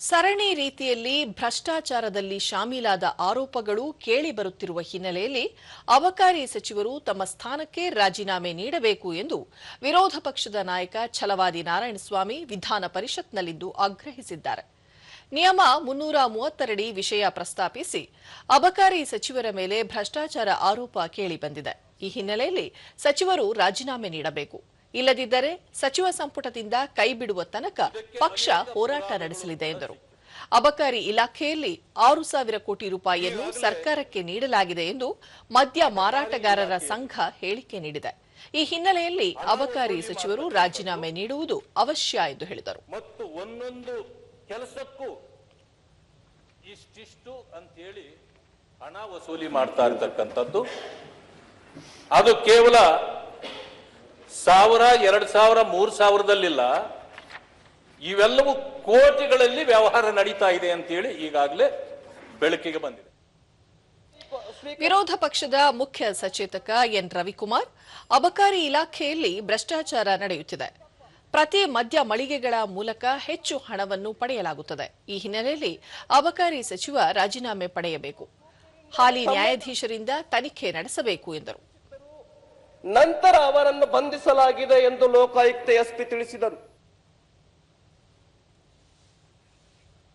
ಸರಣಿ ರೀತಿಯಲ್ಲಿ ಭ್ರಷ್ಟಾಚಾರದಲ್ಲಿ ಶಾಮೀಲಾದ ಆರೋಪಗಳು ಕೇಳಿಬರುತ್ತಿರುವ ಹಿನ್ನೆಲೆಯಲ್ಲಿ ಅಬಕಾರಿ ಸಚಿವರು ತಮ್ಮ ಸ್ಥಾನಕ್ಕೆ ರಾಜೀನಾಮೆ ನೀಡಬೇಕು ಎಂದು ವಿರೋಧ ಪಕ್ಷದ ನಾಯಕ ಛಲವಾದಿ ನಾರಾಯಣಸ್ವಾಮಿ ವಿಧಾನ ಪರಿಷತ್ನಲ್ಲಿಂದು ಆಗ್ರಹಿಸಿದ್ದಾರೆ. ನಿಯಮ ಮುನ್ನೂರ ಮೂವತ್ತರಡಿ ವಿಷಯ ಪ್ರಸ್ತಾಪಿಸಿ ಅಬಕಾರಿ ಸಚಿವರ ಮೇಲೆ ಭ್ರಷ್ಟಾಚಾರ ಆರೋಪ ಕೇಳಿಬಂದಿದೆ ಈ ಹಿನ್ನೆಲೆಯಲ್ಲಿ ಸಚಿವರು ರಾಜೀನಾಮೆ ನೀಡಬೇಕು. ಇಲ್ಲದಿದ್ದರೆ ಸಚಿವ ಸಂಪುಟದಿಂದ ಕೈಬಿಡುವ ತನಕ ಪಕ್ಷ ಹೋರಾಟ ನಡೆಸಲಿದೆ ಎಂದರು. ಅಬಕಾರಿ ಇಲಾಖೆಯಲ್ಲಿ ಆರು ಸಾವಿರ ಕೋಟಿ ರೂಪಾಯಿಯನ್ನು ಸರ್ಕಾರಕ್ಕೆ ನೀಡಲಾಗಿದೆ ಎಂದು ಮದ್ಯ ಮಾರಾಟಗಾರರ ಸಂಘ ಹೇಳಿಕೆ ನೀಡಿದೆ. ಈ ಹಿನ್ನೆಲೆಯಲ್ಲಿ ಅಬಕಾರಿ ಸಚಿವರು ರಾಜೀನಾಮೆ ನೀಡುವುದು ಅವಶ್ಯ ಎಂದು ಹೇಳಿದರು. ಮತ್ತು ಒಂದೊಂದು ಕೆಲಸಕ್ಕೂ ಇಷ್ಟಿಷ್ಟು ಅಂತೇಳಿ ಹಣ ವಸೂಲಿ ಮಾಡ್ತಾ ಇರತಕ್ಕಂಥದ್ದು. ಅದು ಕೇವಲ ಸಾವಿರ, ಎರಡು ಸಾವಿರ, ಮೂರು ಸಾವಿರದಲ್ಲಿಲ್ಲ. ಇವೆಲ್ಲವೂ ಕೋಟಿಗಳಲ್ಲಿ ವ್ಯವಹಾರ ನಡೀತಾ ಇದೆ ಅಂತೇಳಿ ಈಗಾಗಲೇ ಬೆಳಕಿಗೆ ಬಂದಿದೆ. ವಿರೋಧ ಪಕ್ಷದ ಮುಖ್ಯ ಸಚೇತಕ ಎನ್ ರವಿಕುಮಾರ್, ಅಬಕಾರಿ ಇಲಾಖೆಯಲ್ಲಿ ಭ್ರಷ್ಟಾಚಾರ ನಡೆಯುತ್ತಿದೆ. ಪ್ರತಿ ಮದ್ಯ ಮಳಿಗೆಗಳ ಮೂಲಕ ಹೆಚ್ಚು ಹಣವನ್ನು ಪಡೆಯಲಾಗುತ್ತದೆ. ಈ ಹಿನ್ನೆಲೆಯಲ್ಲಿ ಅಬಕಾರಿ ಸಚಿವ ರಾಜೀನಾಮೆ ಪಡೆಯಬೇಕು. ಹಾಲಿ ನ್ಯಾಯಾಧೀಶರಿಂದ ತನಿಖೆ ನಡೆಸಬೇಕು ಎಂದರು. ನಂತರ ಅವರನ್ನು ಬಂಧಿಸಲಾಗಿದೆ ಎಂದು ಲೋಕಾಯುಕ್ತ ಎಸ್ಪಿ ತಿಳಿಸಿದರು.